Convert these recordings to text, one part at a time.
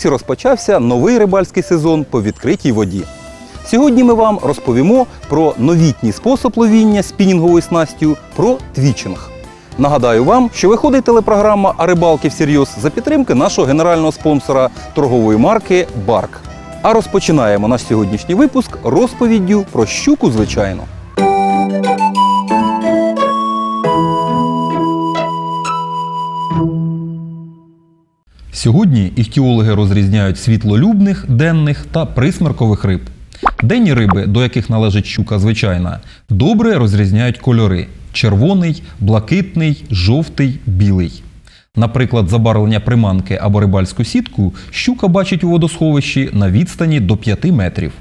Ось і розпочався новий рибальський сезон по відкритій воді. Сьогодні ми вам розповімо про новітній спосіб ловіння спінінговою снастю, про твічинг. Нагадаю вам, що виходить телепрограма «А рибалки всерйоз» за підтримки нашого генерального спонсора торгової марки Барк. А розпочинаємо наш сьогоднішній випуск розповіддю про щуку звичайно. Сьогодні іхтіологи розрізняють світлолюбних, денних та присмеркових риб. Денні риби, до яких належить щука звичайна, добре розрізняють кольори: червоний, блакитний, жовтий, білий. Наприклад, забарвлення приманки або рибальську сітку щука бачить у водосховищі на відстані до 5 метрів.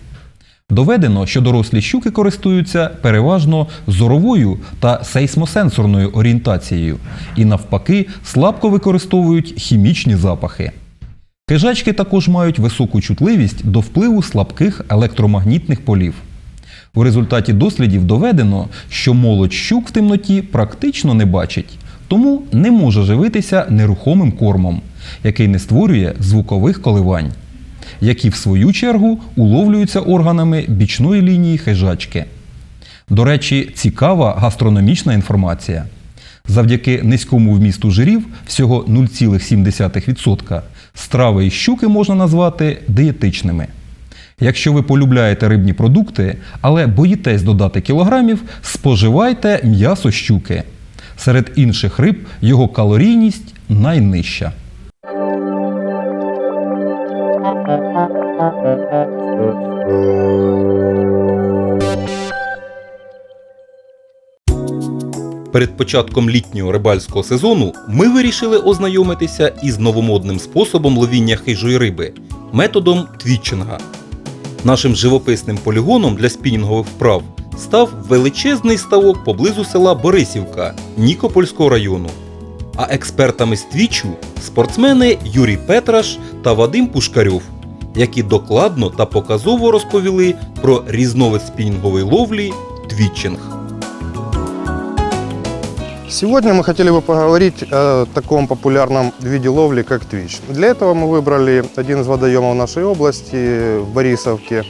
Доведено, що дорослі щуки користуються переважно зоровою та сейсмосенсорною орієнтацією і навпаки слабко використовують хімічні запахи. Хижачки також мають високу чутливість до впливу слабких електромагнітних полів. У результаті дослідів доведено, що молодь щук в темноті практично не бачить, тому не може живитися нерухомим кормом, який не створює звукових коливань які в свою чергу уловлюються органами бічної лінії хижачки. До речі, цікава гастрономічна інформація. Завдяки низькому вмісту жирів, всього 0,7%, страви із щуки можна назвати дієтичними. Якщо ви полюбляєте рибні продукти, але боїтесь додати кілограмів, споживайте м'ясо щуки. Серед інших риб його калорійність найнижча. Перед початком літнього рибальського сезону ми вирішили ознайомитися із новомодним способом ловіння хижої риби методом твітчинга. Нашим живописним полігоном для спінінгових вправ став величезний ставок поблизу села Борисівка Нікопольського району. А експертами з твічу спортсмени Юрій Петраш та Вадим Пушкарьов, які докладно та показово розповіли про різновид спінінгової ловлі твітчинг. Сегодня мы хотели бы поговорить о таком популярном виде ловли, как твич. Для этого мы выбрали один из водоемов нашей области, в Борисовке.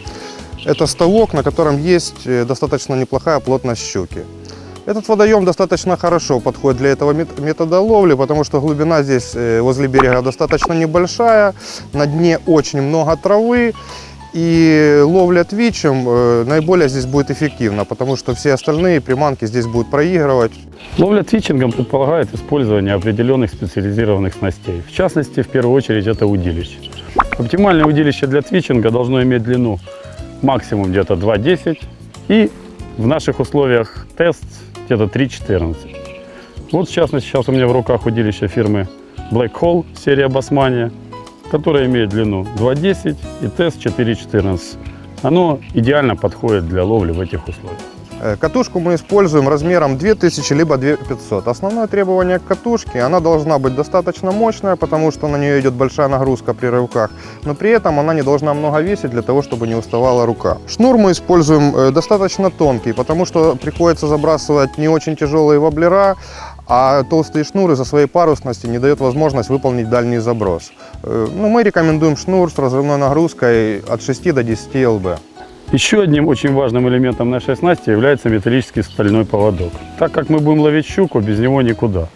Это ставок, на котором есть э, достаточно неплохая плотность щуки. Этот водоем достаточно хорошо подходит для этого мет- метода ловли, потому что глубина здесь э, возле берега достаточно небольшая, на дне очень много травы, и ловля твичем э, наиболее здесь будет эффективна, потому что все остальные приманки здесь будут проигрывать. Ловля твитчингом предполагает использование определенных специализированных снастей. В частности, в первую очередь, это удилище. Оптимальное удилище для твитчинга должно иметь длину максимум где-то 2,10 и в наших условиях тест где-то 3,14. Вот, в частности, сейчас у меня в руках удилище фирмы Black Hole, серия Басмания, которая имеет длину 2,10 и тест 4,14. Оно идеально подходит для ловли в этих условиях. Э, Катушку мы используем размером 2000 либо 2500. Основное требование к катушке, она должна быть достаточно мощная, потому что на нее идет большая нагрузка при рывках, но при этом она не должна много весить для того, чтобы не уставала рука. Шнур мы используем э, достаточно тонкий, потому что приходится забрасывать не очень тяжелые воблера, а толстые шнуры за своей парусности не дает возможность выполнить дальний заброс. Э, Ну, мы рекомендуем шнур с разрывной нагрузкой от 6 до 10 лб. Еще одним очень важным элементом нашей снасти является металлический стальной поводок. Так как мы будем ловить щуку, без него никуда.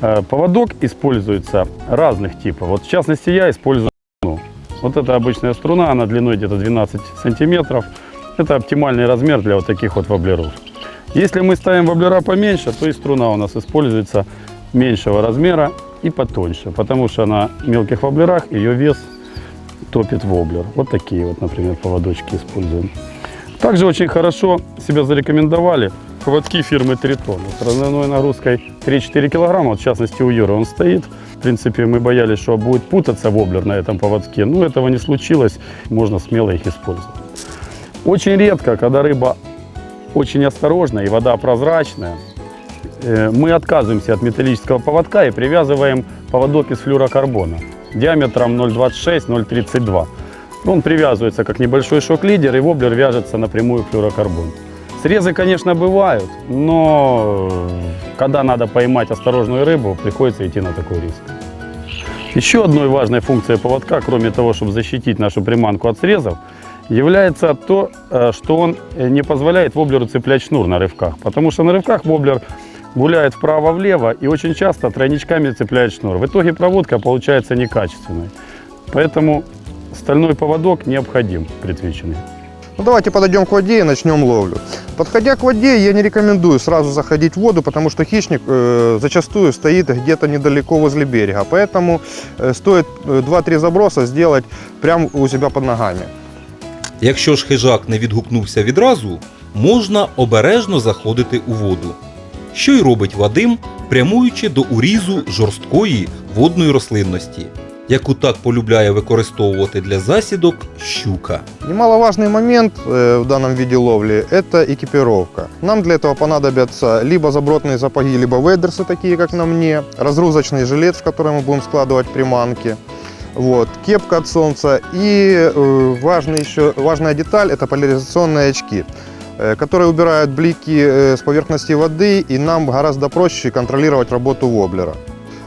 Э, Поводок используется разных типов. Вот в частности я использую струну. Вот это обычная струна, она длиной где-то 12 сантиметров. Это оптимальный размер для вот таких вот воблеров. Если мы ставим воблера поменьше, то и струна у нас используется меньшего размера и потоньше, потому что на мелких воблерах ее вес топит воблер. Вот такие вот, например, поводочки используем. Также очень хорошо себя зарекомендовали поводки фирмы Тритон. С разновной нагрузкой 3-4 килограмма, вот в частности у Юры он стоит. В принципе, мы боялись, что будет путаться воблер на этом поводке. Но этого не случилось, можно смело их использовать. Очень редко, когда рыба очень осторожная и вода прозрачная, э, мы отказываемся от металлического поводка и привязываем поводок из флюрокарбона диаметром 0,26-0,32. Он привязывается как небольшой шок-лидер, и воблер вяжется напрямую флюрокарбон. Срезы, конечно, бывают, но когда надо поймать осторожную рыбу, приходится идти на такой риск. Еще одной важной функцией поводка, кроме того, чтобы защитить нашу приманку от срезов, является то, э, что он э, не позволяет воблеру цеплять шнур на рывках. Потому что на рывках воблер гуляет вправо-влево и очень часто тройничками цепляет шнур. В итоге проводка получается некачественной. Поэтому стальной поводок необходим притвиченный. Ну, давайте подойдем к воде и начнем ловлю. Подходя к воде, я не рекомендую сразу заходить в воду, потому что хищник э, зачастую стоит где-то недалеко возле берега. Поэтому э, стоит э, 2-3 заброса сделать прямо у себя под ногами. Якщо ж хижак не відгукнувся відразу, можна обережно заходити у воду. Що й робить Вадим, прямуючи до урізу жорсткої водної рослинності, яку так полюбляє використовувати для засідок щука. Немаловажный момент э, в данном виде ловли – это экипировка. Нам для этого понадобятся либо забротные сапоги, либо вейдерсы, такие как на мне, разгрузочный жилет, в который мы будем складывать приманки, вот, кепка от солнца и э, важный еще, важная деталь – это поляризационные очки, э, которые убирают блики э, с поверхности воды, и нам гораздо проще контролировать работу воблера.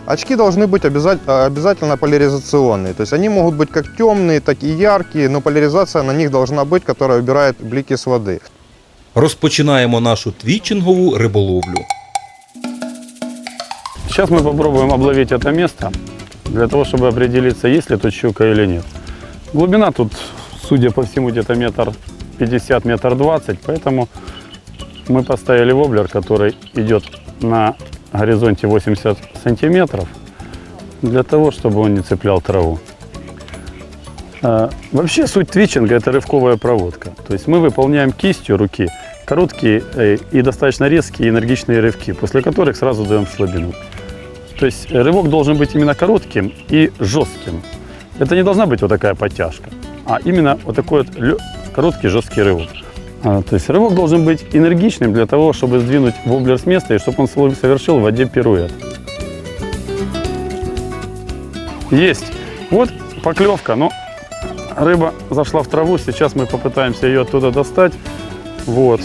Очки должны быть обяза- обязательно поляризационные. То есть они могут быть как темные, так и яркие, но поляризация на них должна быть, которая убирает блики с воды. Розпочинаємо нашу твічингову риболовлю. Сейчас мы попробуем обловить это место, для того, чтобы определиться, есть ли тут щука или нет. Глубина тут, судя по всему, где-то метр 50, метр 20, поэтому мы поставили воблер, который идет на горизонте 80 сантиметров, для того, чтобы он не цеплял траву. А, Вообще суть твичинга – это рывковая проводка. То есть мы выполняем кистью руки короткие э, и достаточно резкие энергичные рывки, после которых сразу даем слабину. То есть рывок должен быть именно коротким и жестким. Это не должна быть вот такая подтяжка, а именно вот такой вот короткий жесткий рывок. А, То есть рывок должен быть энергичным для того, чтобы сдвинуть воблер с места и чтобы он со- совершил в воде пируэт. Есть. Вот поклевка, но рыба зашла в траву, сейчас мы попытаемся ее оттуда достать. Вот.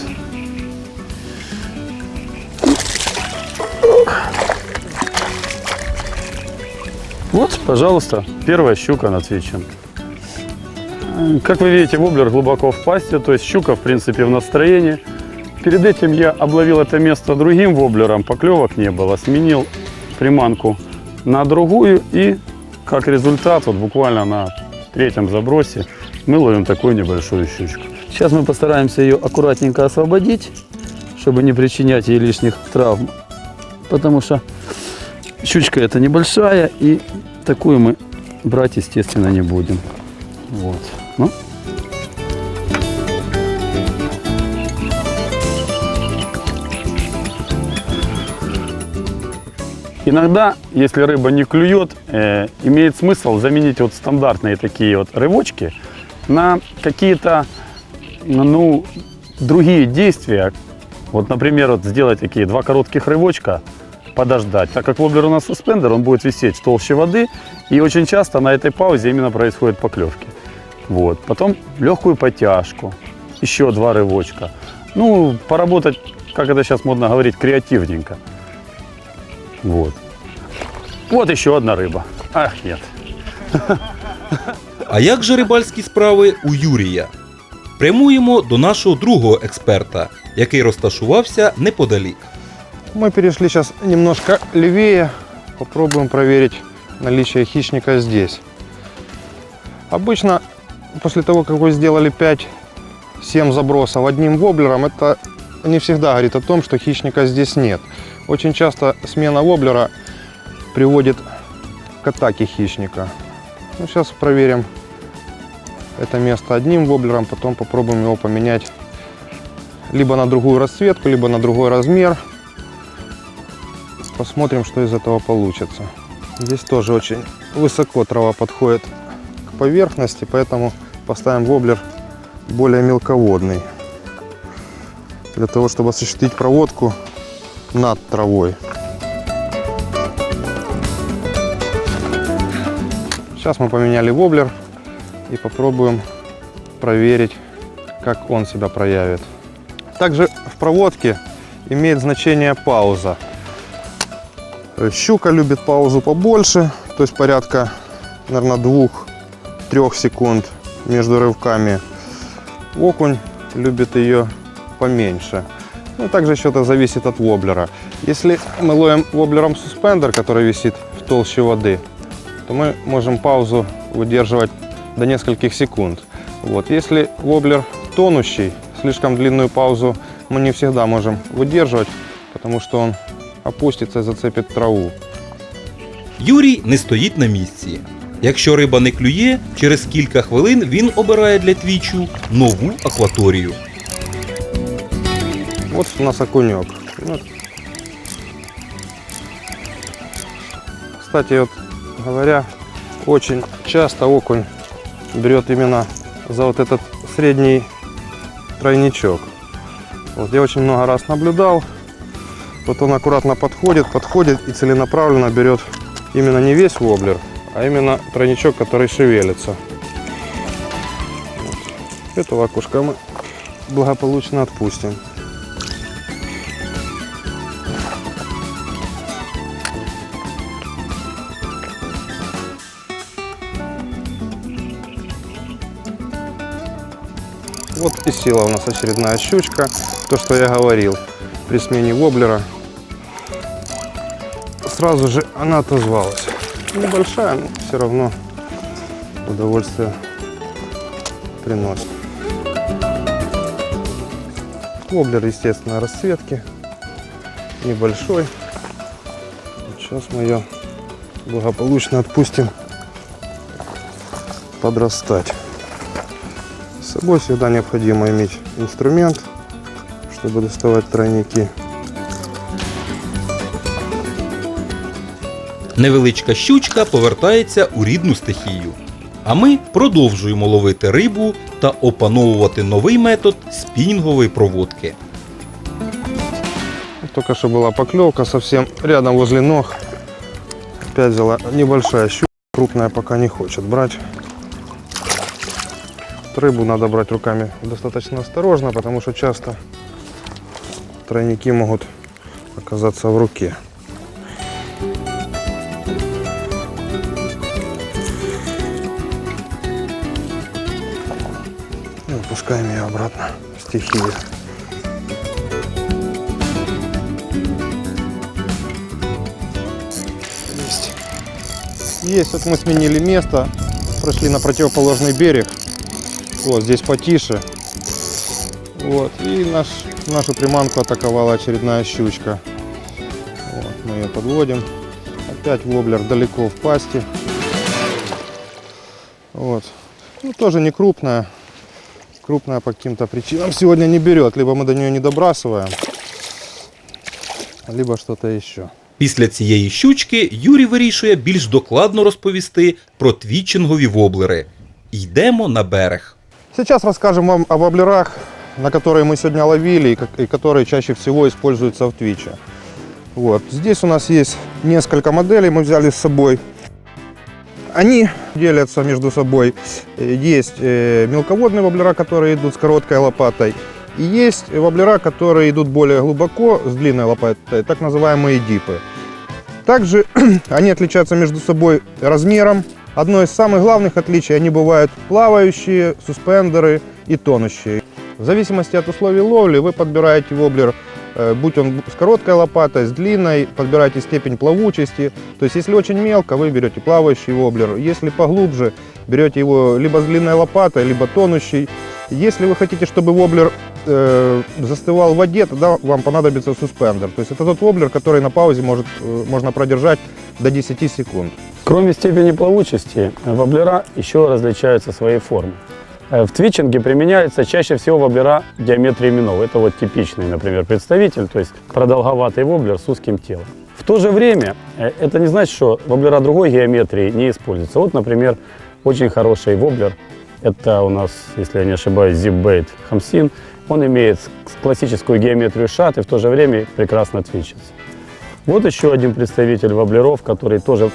Вот, пожалуйста, первая щука на твиче. Как вы видите, воблер глубоко в пасти, то есть щука, в принципе, в настроении. Перед этим я обловил это место другим воблером, поклевок не было. Сменил приманку на другую и, как результат, вот буквально на третьем забросе мы ловим такую небольшую щучку. Сейчас мы постараемся ее аккуратненько освободить, чтобы не причинять ей лишних травм. Потому что щучка это небольшая, и такую мы брать, естественно, не будем. Вот. Ну, Иногда, если рыба не клюет, э, имеет смысл заменить вот стандартные такие вот рывочки на какие-то ну, другие действия. Вот, например, вот сделать такие два коротких рывочка, подождать. Так как воблер у нас суспендер, он будет висеть в толще воды, и очень часто на этой паузе именно происходят поклевки. Вот. Потом легкую подтяжку, еще два рывочка. Ну, поработать, как это сейчас модно говорить, креативненько. Вот. Вот еще одна рыба. Ах, нет. А як же рибальські справи у Юрія? Прямуємо до нашого другого експерта, який розташувався неподалік. Мы перешли сейчас немножко левее. Попробуем проверить наличие хищника здесь. Обычно после того, как вы сделали 5-7 забросов одним воблером, это не всегда говорит о том, что хищника здесь нет. Очень часто смена воблера приводит к атаке хищника. Ну, сейчас проверим это место одним воблером, потом попробуем его поменять либо на другую расцветку, либо на другой размер. Посмотрим, что из этого получится. Здесь тоже очень высоко трава подходит поверхности, поэтому поставим воблер более мелководный. Для того, чтобы осуществить проводку над травой. Сейчас мы поменяли воблер и попробуем проверить, как он себя проявит. Также в проводке имеет значение пауза. Щука любит паузу побольше, то есть порядка, наверное, двух-трех секунд между рывками. Окунь любит ее поменьше. Ну, также еще это зависит от воблера. Если мы ловим воблером суспендер, который висит в толще воды, то мы можем паузу выдерживать до нескольких секунд. Вот. Если воблер тонущий, слишком длинную паузу мы не всегда можем выдерживать, потому что он опустится и зацепит траву. Юрій не стоїть на місці. Якщо риба не клює, через кілька хвилин він обирає для твічу нову акваторію. Вот у нас окунек. Кстати, вот говоря, очень часто окунь берет именно за вот этот средний тройничок. Вот я очень много раз наблюдал. Вот он аккуратно подходит, подходит и целенаправленно берет именно не весь воблер, а именно тройничок, который шевелится. Этого окушка мы благополучно отпустим. Вот и села у нас очередная щучка. То, что я говорил при смене воблера. Сразу же она отозвалась. Небольшая, но все равно удовольствие приносит. Воблер, естественно, расцветки. Небольшой. Сейчас мы ее благополучно отпустим подрастать. С собой всегда необходимо иметь инструмент, чтобы доставать тройники. Невеличка щучка повертається у рідну стихію. А ми продовжуємо ловити рибу та опановувати новий метод спінінгової проводки. Вот Только что была поклевка совсем рядом возле ног. Опять взяла небольшая щука, крупная пока не хочет брать. Рыбу надо брать руками достаточно осторожно, потому что часто тройники могут оказаться в руке. И выпускаем ее обратно в стихию. Есть. Есть. Вот мы сменили место, прошли на противоположный берег. Вот здесь потише. Вот. И наш, нашу приманку атаковала очередная щучка. Вот, мы ее подводим. Опять воблер далеко в пасти. Вот. Ну, тоже не крупная. Крупная по каким-то причинам сегодня не берет. Либо мы до нее не добрасываем, либо что-то еще. Після цієї щучки Юрій вирішує більш докладно розповісти про твічингові воблери. Йдемо на берег. Сейчас расскажем вам о воблерах, на которые мы сегодня ловили и, как- и которые чаще всего используются в твиче. Вот. Здесь у нас есть несколько моделей, мы взяли с собой. Они делятся между собой. Э, Есть э, мелководные воблера, которые идут с короткой лопатой. И есть воблера, которые идут более глубоко, с длинной лопатой, так называемые дипы. Также они отличаются между собой размером. Одно из самых главных отличий, они бывают плавающие, суспендеры и тонущие. В зависимости от условий ловли вы подбираете воблер, будь он с короткой лопатой, с длинной, подбираете степень плавучести. То есть если очень мелко, вы берете плавающий воблер. Если поглубже, берете его либо с длинной лопатой, либо тонущий. Если вы хотите, чтобы воблер э, застывал в воде, тогда вам понадобится суспендер. То есть это тот воблер, который на паузе может, э, можно продержать до 10 секунд. Кроме степени плавучести, воблера еще различаются своей формой. Э, В твичинге применяется чаще всего воблера геометрии минов. Это вот типичный, например, представитель, то есть продолговатый воблер с узким телом. В то же время э, это не значит, что воблера другой геометрии не используются. Вот, например, очень хороший воблер. Это у нас, если я не ошибаюсь, ZipBait Хамсин. Он имеет классическую геометрию шат и в то же время прекрасно твичится. Вот еще один представитель воблеров, который тоже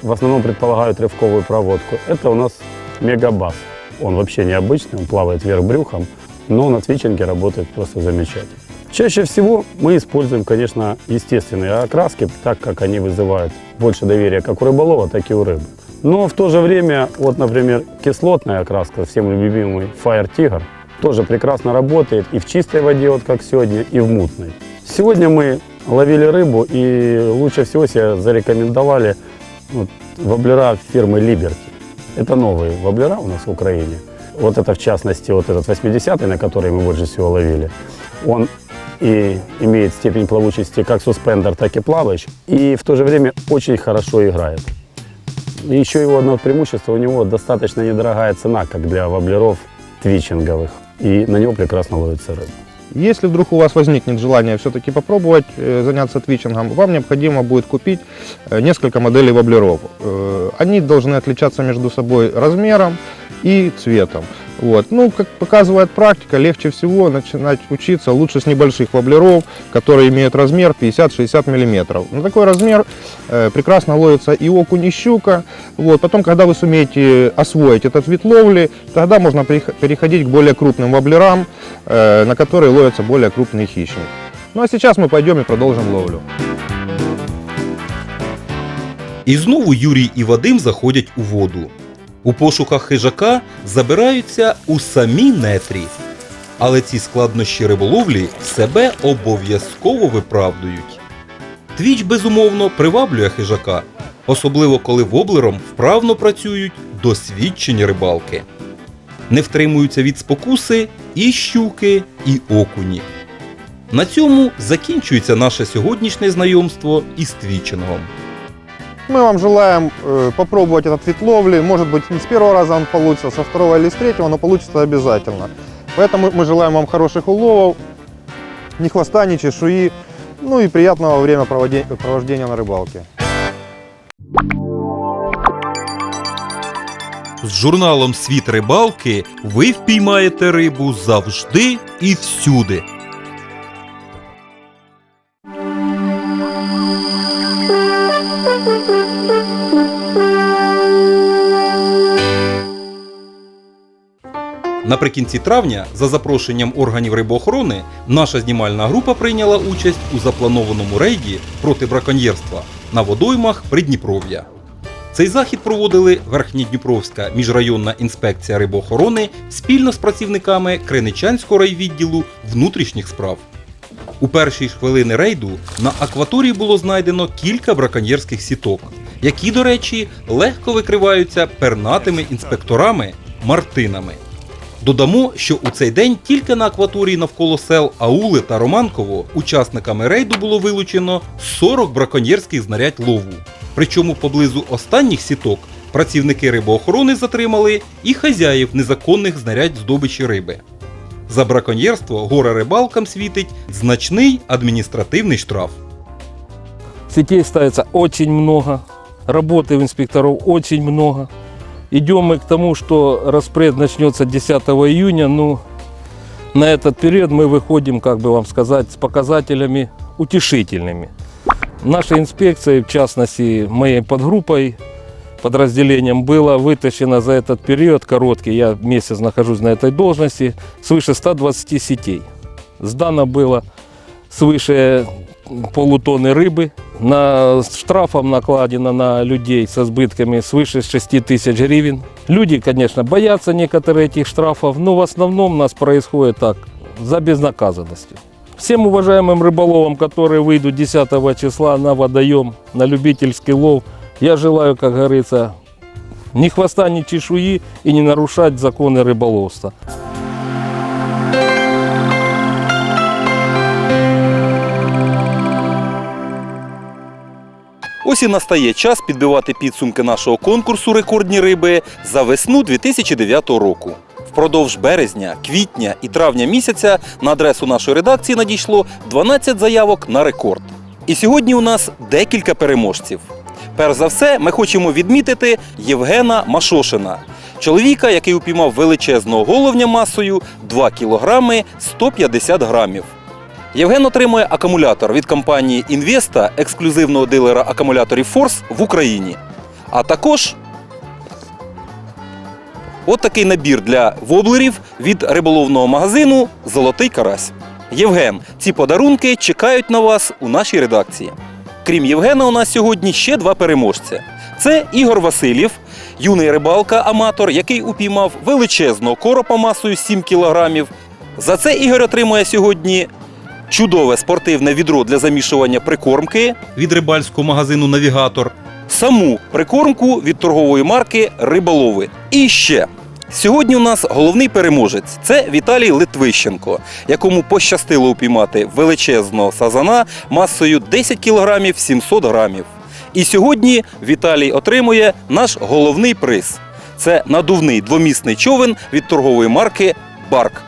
в основном предполагают рывковую проводку. Это у нас мегабас. Он вообще необычный, он плавает вверх брюхом, но на твичинге работает просто замечательно. Чаще всего мы используем, конечно, естественные окраски, так как они вызывают больше доверия как у рыболова, так и у рыбы. Но в то же время, вот, например, кислотная окраска, всем любимый Fire Tiger, тоже прекрасно работает и в чистой воде, вот как сегодня, и в мутной. Сегодня мы ловили рыбу и лучше всего себя зарекомендовали вот, воблера фирмы Liberty. Это новые воблера у нас в Украине. Вот это в частности, вот этот 80-й, на который мы больше всего ловили, он и имеет степень плавучести как суспендер, так и плавающий, и в то же время очень хорошо играет. И еще его одно преимущество, у него достаточно недорогая цена, как для воблеров твичинговых, и на него прекрасно ловится рыба. Если вдруг у вас возникнет желание все-таки попробовать э, заняться твичингом, вам необходимо будет купить э, несколько моделей воблеров. Э, Они должны отличаться между собой размером и цветом. Вот. Ну, как показывает практика, легче всего начинать учиться лучше с небольших воблеров, которые имеют размер 50-60 мм. На такой размер э, прекрасно ловится и окунь, и щука. Вот. Потом, когда вы сумеете освоить этот вид ловли, тогда можно перех- переходить к более крупным воблерам, э, на которые ловятся более крупные хищники. Ну а сейчас мы пойдем и продолжим ловлю. І знову Юрій і Вадим заходять у воду. У пошуках хижака забираються у самі нетрі. Але ці складнощі риболовлі себе обов'язково виправдують. Твіч, безумовно, приваблює хижака, особливо коли воблером вправно працюють досвідчені рибалки. Не втримуються від спокуси і щуки, і окуні. На цьому закінчується наше сьогоднішнє знайомство із твічингом. Мы вам желаем э, попробовать этот вид ловли. Может быть, не с первого раза он получится, со второго или с третьего, но получится обязательно. Поэтому мы желаем вам хороших уловов, ни хвоста, ни чешуи, ну и приятного времяпровождения на рыбалке. З журналом Світ рибалки ви впіймаєте рибу завжди і всюди. Наприкінці травня, за запрошенням органів рибоохорони, наша знімальна група прийняла участь у запланованому рейді проти браконьєрства на водоймах Придніпров'я. Цей захід проводили Верхнєдніпровська міжрайонна інспекція рибоохорони спільно з працівниками Криничанського райвідділу внутрішніх справ. У перші хвилини рейду на акваторії було знайдено кілька браконьєрських сіток, які, до речі, легко викриваються пернатими інспекторами Мартинами. Додамо, що у цей день тільки на акваторії навколо сел Аули та Романково учасниками рейду було вилучено 40 браконьєрських знарядь лову. Причому поблизу останніх сіток працівники рибоохорони затримали і хазяїв незаконних знарядь здобичі риби. За браконьєрство горе рибалкам світить значний адміністративний штраф. Сетей ставится очень много, работы у инспекторов очень много. Идем мы к тому, что распред начнется 10 июня. Ну, на этот период мы выходим, как бы вам сказать, с показателями утешительными. Нашей инспекцией, в частности, моей подгруппой, подразделением, было вытащено за этот период короткий, я месяц нахожусь на этой должности, свыше 120 сетей. Сдано было свыше полутонны рыбы. На штрафом накладено на людей со сбытками свыше 6 тысяч гривен. Люди, конечно, боятся некоторые этих штрафов, но в основном у нас происходит так, за безнаказанностью. Всем уважаемым рыболовам, которые выйдут 10 числа на водоем, на любительский лов, я желаю, как говорится, ни хвоста, ни чешуи и не нарушать законы рыболовства. Ось і настає час підбивати підсумки нашого конкурсу рекордні риби за весну 2009 року. Впродовж березня, квітня і травня місяця на адресу нашої редакції надійшло 12 заявок на рекорд. І сьогодні у нас декілька переможців. Перш за все, ми хочемо відмітити Євгена Машошина, чоловіка, який упіймав величезного головня масою 2 кг 150 грамів. Євген отримує акумулятор від компанії Інвеста, ексклюзивного дилера акумуляторів Форс в Україні. А також от такий набір для воблерів від риболовного магазину Золотий карась. Євген, ці подарунки чекають на вас у нашій редакції. Крім Євгена, у нас сьогодні ще два переможця. Це Ігор Васильєв, юний рибалка-аматор, який упіймав величезного коропа масою 7 кілограмів. За це Ігор отримує сьогодні чудове спортивне відро для замішування прикормки від рибальського магазину Навігатор, саму прикормку від торгової марки Риболови. І ще. Сьогодні у нас головний переможець це Віталій Литвищенко, якому пощастило упіймати величезного сазана масою 10 кг 700 грамів. І сьогодні Віталій отримує наш головний приз. Це надувний двомісний човен від торгової марки Барк.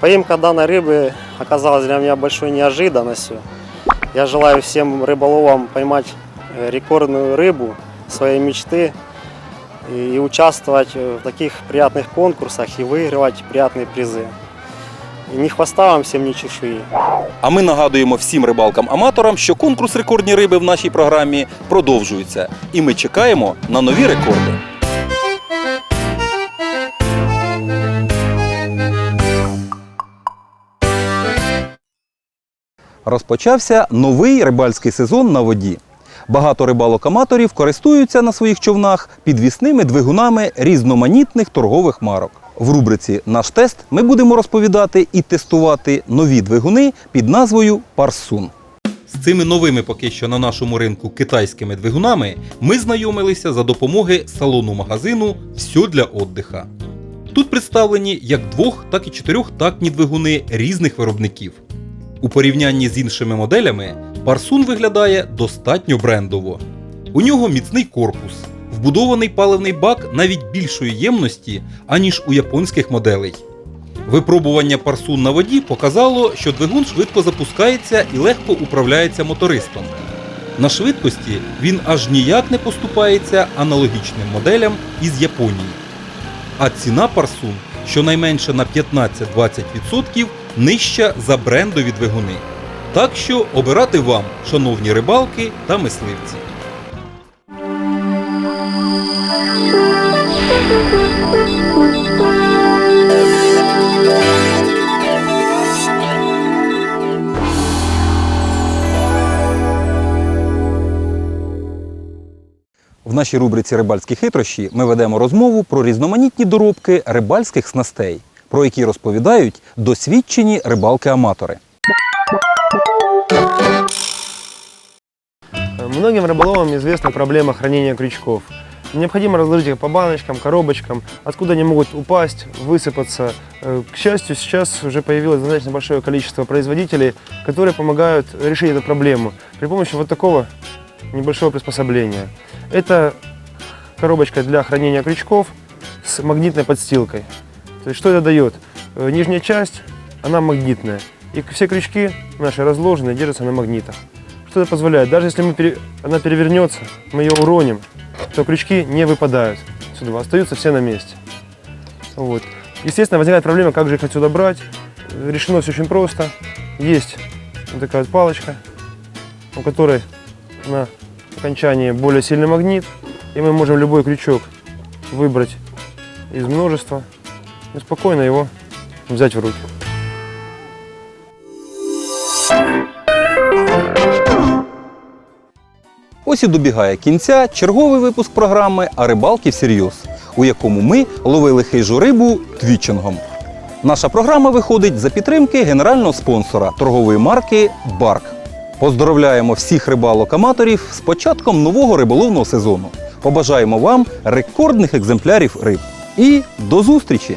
Поимка данной рыбы оказалась для меня большой неожиданностью. Я желаю всем рыболовам поймать э, рекордную рыбу своей мечты и, и участвовать э, в таких приятных конкурсах и выигрывать приятные призы. И ни хвоста вам всем, ни чешуи. А ми нагадуємо всім рибалкам-аматорам, що конкурс рекордні риби в нашій програмі продовжується. І ми чекаємо на нові рекорди. Розпочався новий рибальський сезон на воді. Багато рибалок-аматорів користуються на своїх човнах підвісними двигунами різноманітних торгових марок. В рубриці Наш тест ми будемо розповідати і тестувати нові двигуни під назвою Парсун. З цими новими поки що на нашому ринку китайськими двигунами ми знайомилися за допомоги салону магазину Все для отдиха. Тут представлені як двох, так і чотирьохтактні двигуни різних виробників. У порівнянні з іншими моделями Парсун виглядає достатньо брендово. У нього міцний корпус, вбудований паливний бак навіть більшої ємності, аніж у японських моделей. Випробування Парсун на воді показало, що двигун швидко запускається і легко управляється мотористом. На швидкості він аж ніяк не поступається аналогічним моделям із Японії. А ціна Парсун щонайменше на 15-20% нижча за брендові двигуни. Так що обирати вам, шановні рибалки та мисливці. В нашій рубриці Рибальські хитрощі ми ведемо розмову про різноманітні доробки рибальських снастей, про які розповідають досвідчені рибалки-аматори. Многим рыболовам известна проблема хранения крючков. Необходимо разложить их по баночкам, коробочкам, откуда они могут упасть, высыпаться. Э, К счастью, сейчас уже появилось достаточно большое количество производителей, которые помогают решить эту проблему при помощи вот такого небольшого приспособления. Это коробочка для хранения крючков с магнитной подстилкой. То есть что это дает? Э, Нижняя часть, она магнитная. И все крючки наши разложены, держатся на магнитах. Что это позволяет? Даже если мы пере- она перевернется, мы ее уроним, то крючки не выпадают сюда, остаются все на месте. Вот. Естественно, возникает проблема, как же их отсюда брать. Решено все очень просто. Есть вот такая вот палочка, у которой на окончании более сильный магнит, и мы можем любой крючок выбрать из множества и спокойно его взять в руки. Ось і добігає кінця черговий випуск програми А рибалки всерйоз, у якому ми ловили хижу рибу твічингом. Наша програма виходить за підтримки генерального спонсора торгової марки Барк. Поздоровляємо всіх рибалок-аматорів з початком нового риболовного сезону. Побажаємо вам рекордних екземплярів риб. І до зустрічі!